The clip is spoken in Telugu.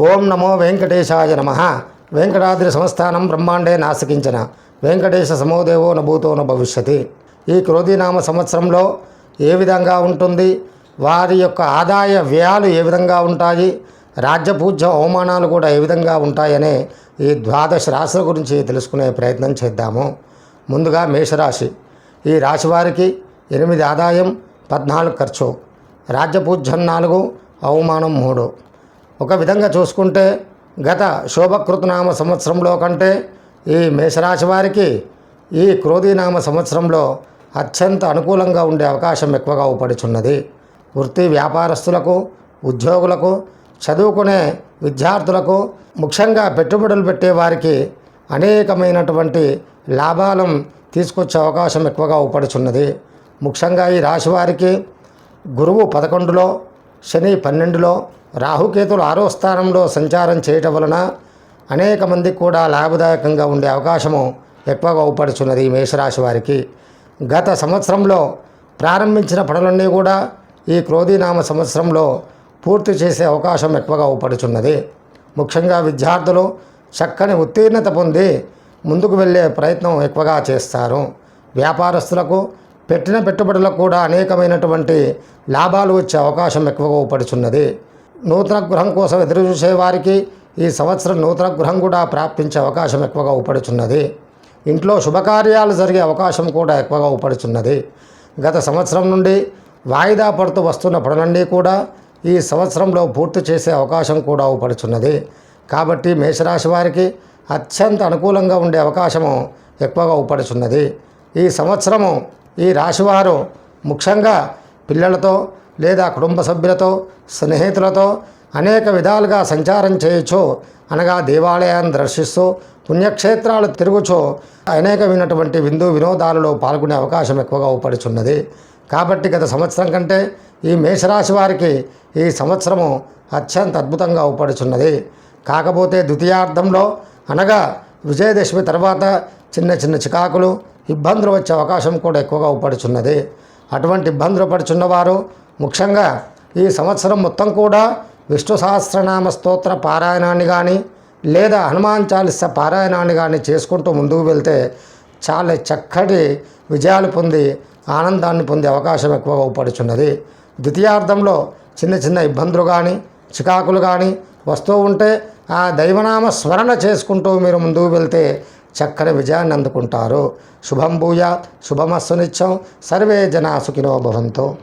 ఓం నమో వెంకటేశాయ నమ. వెంకటాద్రి సంస్థానం బ్రహ్మాండే నాసికించిన. వెంకటేశ సమోదేవో నభూతో భవిష్యతి ఈ క్రోధీనామ సంవత్సరంలో ఏ విధంగా ఉంటుంది? వారి యొక్క ఆదాయ వ్యయాలు ఏ విధంగా ఉంటాయి? రాజ్యపూజ్య అవమానాలు కూడా ఏ విధంగా ఉంటాయనే ఈ ద్వాదశ రాశుల గురించి తెలుసుకునే ప్రయత్నం చేద్దాము. ముందుగా మేషరాశి. ఈ రాశి వారికి ఎనిమిది ఆదాయం పద్నాలుగు ఖర్చు. రాజ్యపూజ్యం నాలుగు అవమానం మూడు. ఒక విధంగా చూసుకుంటే గత శోభకృతనామ సంవత్సరంలో కంటే ఈ మేషరాశి వారికి ఈ క్రోధీనామ సంవత్సరంలో అత్యంత అనుకూలంగా ఉండే అవకాశం ఎక్కువగా ఉపడుచున్నది వృత్తి వ్యాపారస్తులకు ఉద్యోగులకు చదువుకునే విద్యార్థులకు ముఖ్యంగా పెట్టుబడులు పెట్టే వారికి అనేకమైనటువంటి లాభాలను తీసుకొచ్చే అవకాశం ఎక్కువగా ఉపడుచున్నది ముఖ్యంగా ఈ రాశి వారికి గురువు పదకొండులో శని పన్నెండులో రాహుకేతులు ఆరో స్థానంలో సంచారం చేయటం వలన అనేక మందికి కూడా లాభదాయకంగా ఉండే అవకాశము ఎక్కువగా ఉపడుచున్నది ఈ మేషరాశి వారికి. గత సంవత్సరంలో ప్రారంభించిన పనులన్నీ కూడా ఈ క్రోధీనామ సంవత్సరంలో పూర్తి చేసే అవకాశం ఎక్కువగా ఉపడుచున్నది ముఖ్యంగా విద్యార్థులు చక్కని ఉత్తీర్ణత పొంది ముందుకు వెళ్ళే ప్రయత్నం ఎక్కువగా చేస్తారు. వ్యాపారస్తులకు పెట్టిన పెట్టుబడులకు కూడా అనేకమైనటువంటి లాభాలు వచ్చే అవకాశం ఎక్కువగా ఉపడుచున్నది నూతన గృహం కోసం ఎదురుచూసే వారికి ఈ సంవత్సరం నూతన గృహం కూడా ప్రాప్తించే అవకాశం ఎక్కువగా ఉపడుచున్నది ఇంట్లో శుభకార్యాలు జరిగే అవకాశం కూడా ఎక్కువగా ఉపడుచున్నది గత సంవత్సరం నుండి వాయిదా పడుతూ వస్తున్న పనులన్నీ కూడా ఈ సంవత్సరంలో పూర్తి చేసే అవకాశం కూడా ఉపడుచున్నది కాబట్టి మేషరాశి వారికి అత్యంత అనుకూలంగా ఉండే అవకాశము ఎక్కువగా ఉపడుచున్నది ఈ సంవత్సరము ఈ రాశివారు ముఖ్యంగా పిల్లలతో లేదా కుటుంబ సభ్యులతో స్నేహితులతో అనేక విధాలుగా సంచారం చేయొచ్చు అనగా దేవాలయాన్ని దర్శిస్తూ పుణ్యక్షేత్రాలు తిరుగుచో అనేకమైనటువంటి విందు వినోదాలలో పాల్గొనే అవకాశం ఎక్కువగా ఉపడుచున్నది కాబట్టి గత సంవత్సరం కంటే ఈ మేషరాశి వారికి ఈ సంవత్సరము అత్యంత అద్భుతంగా ఉపడుచున్నది కాకపోతే ద్వితీయార్థంలో అనగా విజయదశమి తర్వాత చిన్న చిన్న చికాకులు ఇబ్బందులు వచ్చే అవకాశం కూడా ఎక్కువగా పడుచున్నది అటువంటి ఇబ్బందులు పడుచున్నవారు ముఖ్యంగా ఈ సంవత్సరం మొత్తం కూడా విష్ణు సహస్రనామ స్తోత్ర పారాయణాన్ని కానీ లేదా హనుమాన్ చాలీస పారాయణాన్ని కానీ చేసుకుంటూ ముందుకు వెళ్తే చాలా చక్కటి విజయాలు పొంది ఆనందాన్ని పొందే అవకాశం ఎక్కువగా పడుచున్నది ద్వితీయార్థంలో చిన్న చిన్న ఇబ్బందులు కానీ చికాకులు కానీ వస్తూ ఉంటే ఆ దైవనామ స్మరణ చేసుకుంటూ మీరు ముందుకు వెళ్తే చక్కని విజయాన్ని అందుకుంటారు శుభం భూయాత్ శుభమస్సు నిత్యం. సర్వే జనా సుఖినో భవంతో.